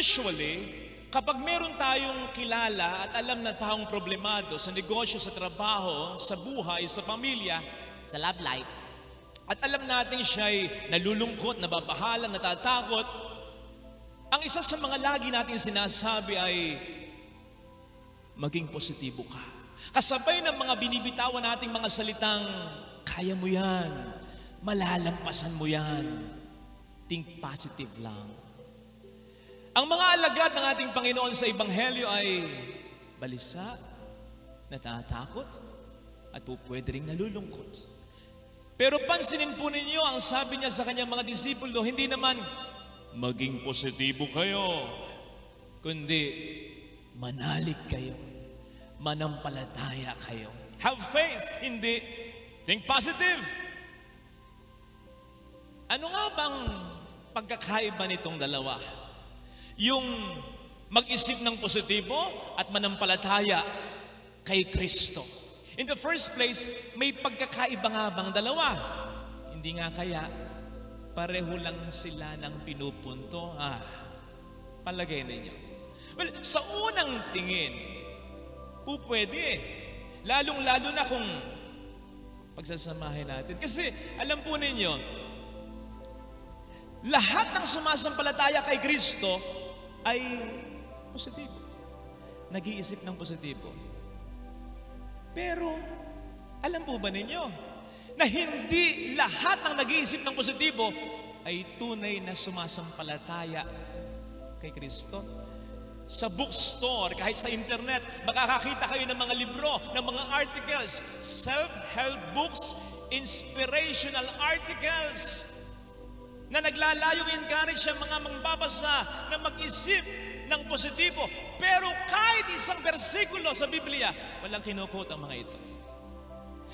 Usually, kapag meron tayong kilala at alam na taong problemado sa negosyo, sa trabaho, sa buhay, sa pamilya, sa love life, at alam natin siya'y nalulungkot, nababahala, natatakot, ang isa sa mga lagi natin sinasabi ay maging positibo ka. Kasabay ng mga binibitawan nating mga salitang, kaya mo yan, malalampasan mo yan, think positive lang. Ang mga alagad ng ating Panginoon sa Ebanghelyo ay balisa, natatakot, at po pwede rin nalulungkot. Pero pansinin po ninyo, ang sabi niya sa kanyang mga disipulo, hindi naman, maging positibo kayo, kundi manalig kayo, manampalataya kayo. Have faith, hindi think positive. Ano nga bang pagkakaiba nitong dalawa? Yung mag-isip ng positibo at manampalataya kay Kristo. In the first place, may pagkakaiba nga bang dalawa? Hindi nga kaya pareho lang sila ng pinupunto. Ah, palagay ninyo. Well, sa unang tingin, po pwede. Lalong-lalo na kung pagsasamahin natin. Kasi alam po ninyo, lahat ng sumasampalataya kay Kristo ay positibo. Nag-iisip ng positibo. Pero, alam po ba ninyo, na hindi lahat ng nag-iisip ng positibo ay tunay na sumasampalataya kay Kristo. Sa bookstore, kahit sa internet, makakakita kayo ng mga libro, ng mga articles, self-help books, inspirational articles, na naglalayong encourage ang mga mangbabasa na mag-isip ng positibo. Pero kahit isang bersikulo sa Biblia, walang kinukot ang mga ito.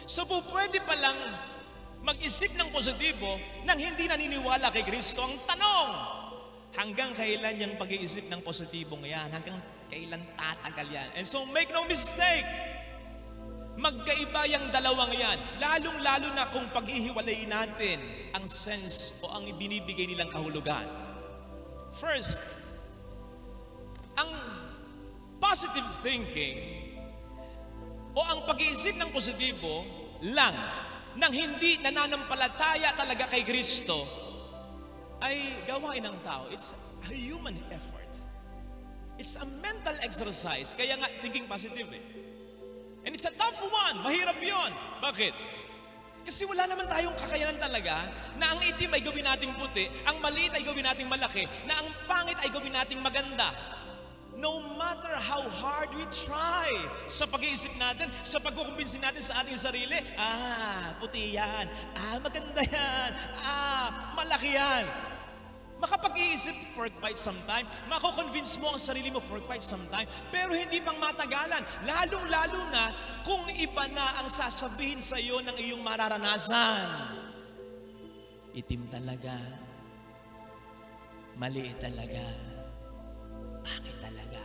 So po pwede palang mag-isip ng positibo nang hindi naniniwala kay Kristo. Ang tanong, hanggang kailan yung pag-iisip ng positibong yan? Hanggang kailan tatagal yan? And so make no mistake, Magkaiba yung dalawang yan. Lalong-lalo na kung paghihiwalay natin ang sense o ang ibinibigay nilang kahulugan. First, ang positive thinking o ang pag-iisip ng positibo lang nang hindi nananampalataya talaga kay Kristo ay gawain ng tao. It's a human effort. It's a mental exercise. Kaya nga, thinking positive eh. And it's a tough one. Mahirap yon. Bakit? Kasi wala naman tayong kakayanan talaga na ang itim ay gawin nating puti, ang maliit ay gawin nating malaki, na ang pangit ay gawin nating maganda. No matter how hard we try sa pag-iisip natin, sa pagkukumbinsin natin sa ating sarili, ah, puti yan, ah, maganda yan, ah, malaki yan. Makapag-iisip for quite some time, mako-convince mo ang sarili mo for quite some time, pero hindi pang matagalan. Lalong-lalo na kung iba na ang sasabihin sa iyo ng iyong mararanasan. Itim talaga. Maliit talaga. Bakit talaga?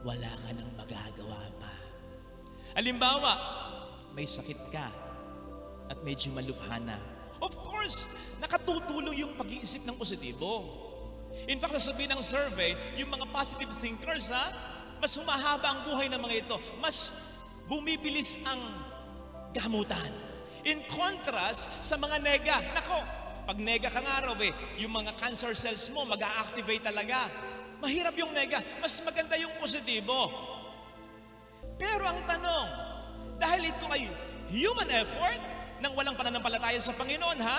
Wala ka nang magagawa pa. Halimbawa, may sakit ka at medyo malubha na. Of course, nakatutulong yung pag-iisip ng positibo. In fact, sasabihin ng survey, yung mga positive thinkers, ha, mas humahaba ang buhay ng mga ito. Mas bumibilis ang gamutan. In contrast sa mga nega, nako, pag nega ka nga raw eh, yung mga cancer cells mo mag-a-activate talaga. Mahirap yung nega, mas maganda yung positibo. Pero ang tanong, dahil ito ay human effort, nang walang pananampalataya sa Panginoon, ha?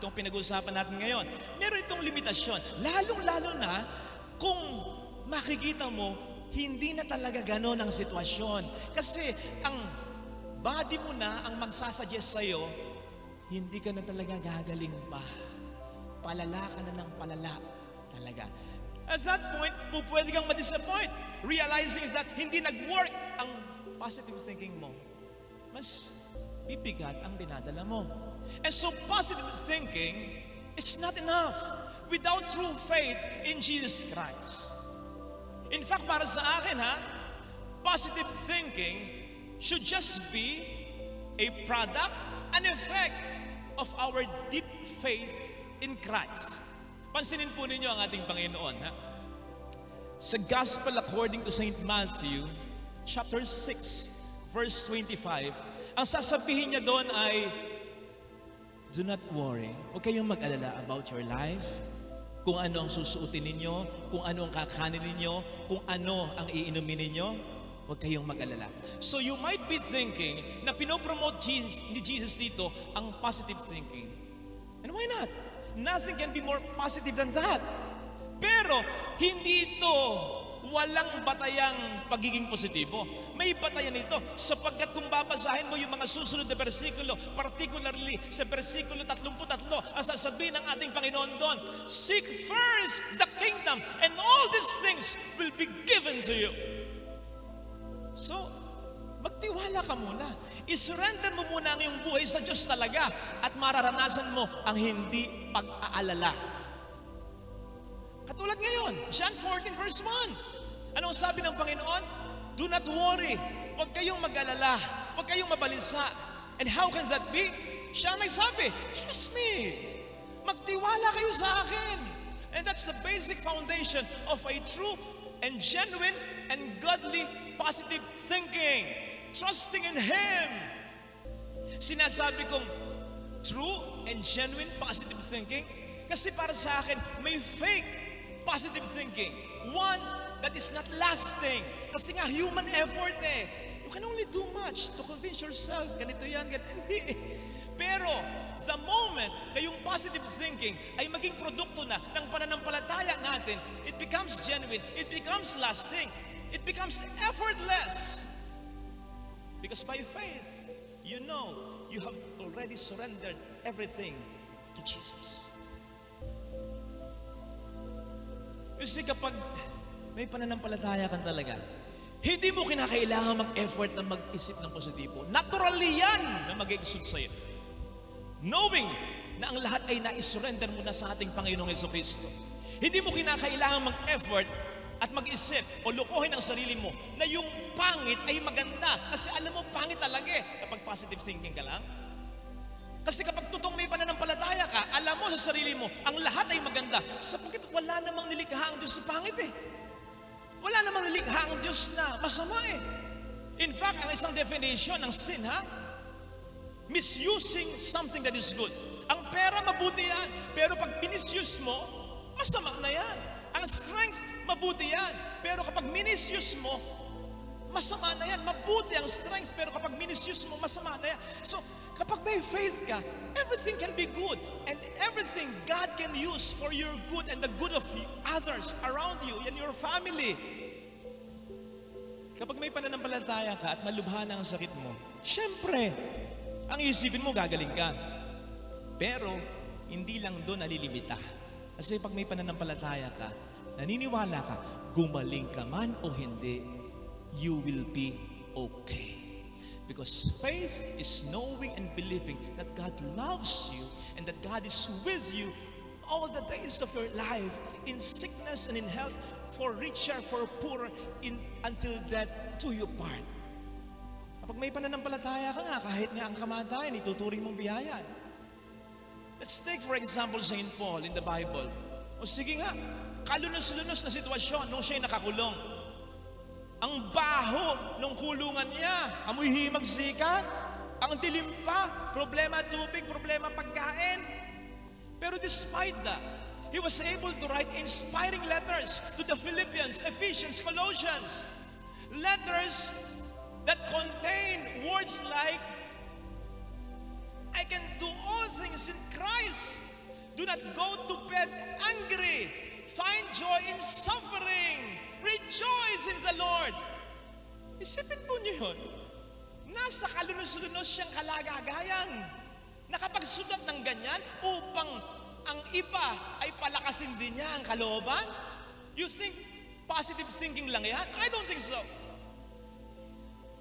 Itong pinag-uusapan natin ngayon. Meron itong limitasyon. Lalong-lalo na kung makikita mo, hindi na talaga ganon ang sitwasyon. Kasi ang body mo na ang magsasuggest sa'yo, hindi ka na talaga gagaling pa. Palala ka na ng palala talaga. At that point, po pwede kang ma-disappoint. Realizing is that hindi nag-work ang positive thinking mo. Mas bibigat ang dinadala mo. And so positive thinking is not enough without true faith in Jesus Christ. In fact, para sa akin ha, positive thinking should just be a product, an effect of our deep faith in Christ. Pansinin po ninyo ang ating Panginoon ha. Sa Gospel according to St. Matthew, chapter 6, verse 25, ang sasabihin niya doon ay, Do not worry. Huwag kayong mag-alala about your life, kung ano ang susuotin ninyo, kung ano ang kakanin ninyo, kung ano ang iinumin ninyo. Huwag kayong mag-alala. So you might be thinking na pinopromote Jesus, ni Jesus dito ang positive thinking. And why not? Nothing can be more positive than that. Pero hindi ito walang batayang pagiging positibo. May batayan ito sapagkat kung babasahin mo yung mga susunod na bersikulo, particularly sa bersikulo 33, ang sasabihin ng ating Panginoon doon, Seek first the kingdom and all these things will be given to you. So, magtiwala ka muna. Isurrender mo muna ang iyong buhay sa Diyos talaga at mararanasan mo ang hindi pag-aalala. Katulad ngayon, John 14 verse 1. Anong sabi ng Panginoon? Do not worry. Huwag kayong mag-alala. Huwag kayong mabalisa. And how can that be? Siya ang nagsabi, trust me. Magtiwala kayo sa akin. And that's the basic foundation of a true and genuine and godly positive thinking. Trusting in Him. Sinasabi kong true and genuine positive thinking kasi para sa akin may fake positive thinking. One that is not lasting. Kasi nga human effort eh. You can only do much to convince yourself, ganito yan, ganito. Pero sa moment na yung positive thinking ay maging produkto na ng pananampalataya natin, it becomes genuine, it becomes lasting, it becomes effortless. Because by faith, you know you have already surrendered everything to Jesus. Kasi kapag may pananampalataya kan talaga, hindi mo kinakailangan mag-effort na mag-isip ng positibo. Naturally yan na mag-exude sa'yo. Knowing na ang lahat ay naisurrender mo na sa ating Panginoong Yeso Kristo. Hindi mo kinakailangan mag-effort at mag-isip o lukuhin ang sarili mo na yung pangit ay maganda. Kasi alam mo, pangit talaga eh kapag positive thinking ka lang. Kasi kapag totoong may pananampalataya ka, alam mo sa sarili mo, ang lahat ay maganda. Sapagkat wala namang nilikha ang Diyos sa pangit eh. Wala namang nilikha ang Diyos na masama eh. In fact, ang isang definition ng sin ha, misusing something that is good. Ang pera mabuti yan, pero pag minisuse mo, masama na yan. Ang strength, mabuti yan. Pero kapag minisuse mo, masama na yan. Mabuti ang strength, pero kapag minisuse mo, masama na yan. So, kapag may faith ka, everything can be good. And everything God can use for your good and the good of others around you and your family. Kapag may pananampalataya ka at malubha na ang sakit mo, syempre, ang isipin mo gagaling ka. Pero, hindi lang doon nalilimita. Kasi pag may pananampalataya ka, naniniwala ka, gumaling ka man o hindi, you will be okay. Because faith is knowing and believing that God loves you and that God is with you all the days of your life in sickness and in health, for richer, for poorer, in, until that do you part. Kapag may pananampalataya ka nga, kahit nga ang kamatayan, ituturing mong biyaya. Let's take for example St. Paul in the Bible. O sige nga, kalunos-lunos na sitwasyon nung siya'y nakakulong. Ang baho ng kulungan niya, amoy himagsikan, ang dilim pa, problema tubig, problema pagkain. Pero despite that, he was able to write inspiring letters to the Philippians, Ephesians, Colossians. Letters that contain words like, I can do all things in Christ. Do not go to bed angry. Find joy in suffering. Rejoice in the Lord. Isipin po niyo yun. Nasa kalunos-lunos siyang kalagagayan. Nakapagsulat ng ganyan upang ang iba ay palakasin din niya ang kalooban? You think positive thinking lang yan? I don't think so.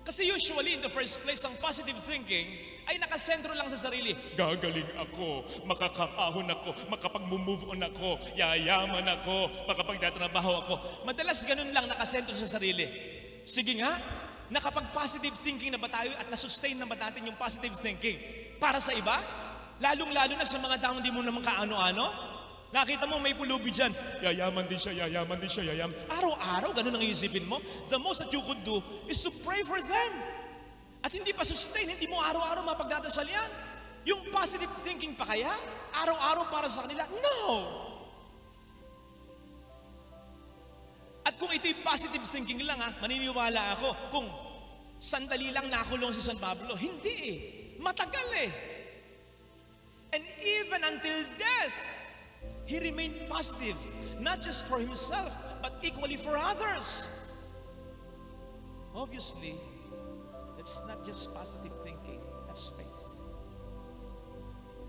Kasi usually in the first place, ang positive thinking ay nakasentro lang sa sarili. Gagaling ako, makakakahon ako, makapag-move on ako, yayaman ako, makapagtatrabaho ako. Madalas ganun lang nakasentro sa sarili. Sige nga, nakapag-positive thinking na ba tayo at nasustain na ba natin yung positive thinking? Para sa iba, lalong-lalo na sa mga taong di mo naman kaano-ano, Nakita mo may pulubi dyan. Yayaman din siya, yayaman din siya, yayaman. Araw-araw, ganun ang iisipin mo. The most that you could do is to pray for them. At hindi pa sustain, hindi mo araw-araw mapagdadasal yan. Yung positive thinking pa kaya? Araw-araw para sa kanila? No! At kung ito'y positive thinking lang ha, maniniwala ako kung sandali lang nakulong si San Pablo. Hindi eh. Matagal eh. And even until death, he remained positive. Not just for himself, but equally for others. Obviously, that's not just positive thinking, that's faith.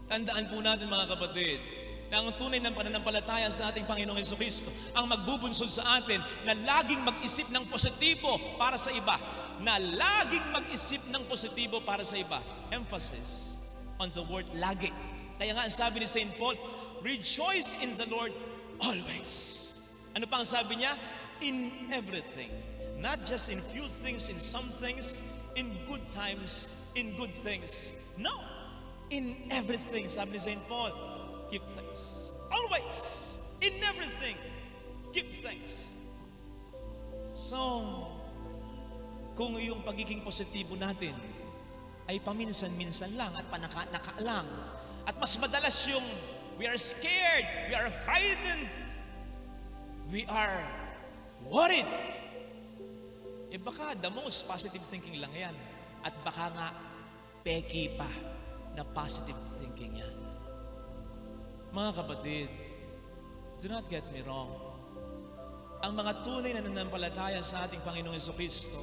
Tandaan po natin mga kapatid, na ang tunay ng pananampalataya sa ating Panginoong Yeso Kristo ang magbubunsod sa atin na laging mag-isip ng positibo para sa iba. Na laging mag-isip ng positibo para sa iba. Emphasis on the word lagi. Kaya nga ang sabi ni St. Paul, Rejoice in the Lord always. Ano pa ang sabi niya? In everything. Not just in few things, in some things, in good times, in good things. No. In everything, sabi ni St. Paul, give thanks. Always. In everything, give thanks. So, kung yung pagiging positibo natin ay paminsan-minsan lang at panaka-naka lang, at mas madalas yung we are scared, we are frightened, we are worried, baka the most positive thinking lang yan. At baka nga peki pa na positive thinking yan. Mga kapatid, do not get me wrong. Ang mga tunay na nanampalataya sa ating Panginoong Yeso Kristo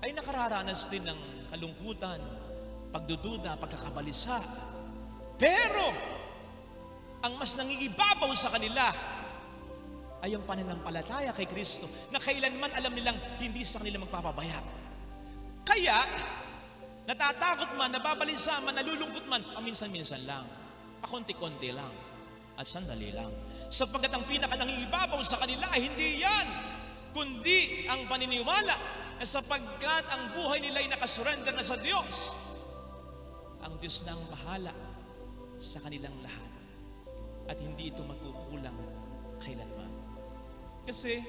ay nakararanas din ng kalungkutan, pagdududa, pagkakabalisa. Pero, ang mas nangingibabaw sa kanila ay ang pananampalataya kay Kristo na kailanman alam nilang hindi sa kanila magpapabaya. Kaya, natatakot man, nababalisa man, nalulungkot man, paminsan-minsan lang, pakunti-kunti lang, at sandali lang. Sapagkat ang pinaka nangingibabaw sa kanila ay hindi yan, kundi ang paniniwala na sapagkat ang buhay nila ay nakasurrender na sa Diyos, ang Diyos na ang bahala sa kanilang lahat at hindi ito magkukulang kailanman. Kasi,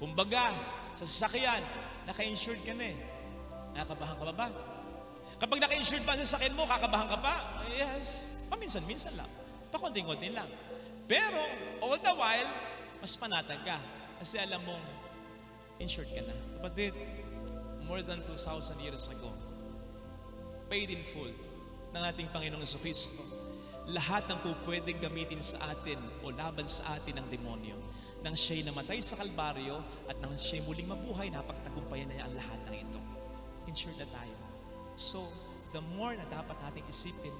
kumbaga, sa sasakyan, naka-insured ka na eh. Nakakabahan ka ba ba? Kapag naka-insured ba sa sasakyan mo, kakabahan ka pa? Yes, paminsan-minsan lang. Pakunting-kunting lang. Pero, all the while, mas panatag ka. Kasi alam mong, insured ka na. Kapatid, more than 2,000 years ago, paid in full ng ating Panginoong Kristo. Lahat ng po pwedeng gamitin sa atin o laban sa atin ng demonyo. Nang siya'y namatay sa Kalbaryo at nang siya'y muling mabuhay, napagtagumpayan na niya ang lahat ng ito. Insured na tayo. So, the more na dapat nating isipin,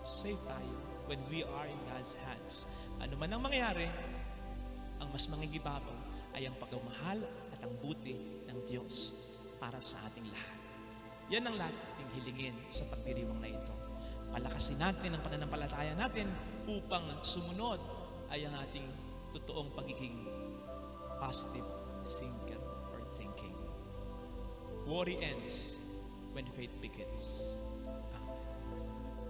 safe tayo when we are in God's hands. Ano man ang mangyari, ang mas mangingibabaw ay ang pagmamahal at ang buti ng Diyos para sa ating lahat. Yan ang ating hilingin sa pagdiriwang na ito. Palakasin natin ang pananampalataya natin upang sumunod ay ang ating totoong pagiging positive thinker or thinking. Worry ends when faith begins.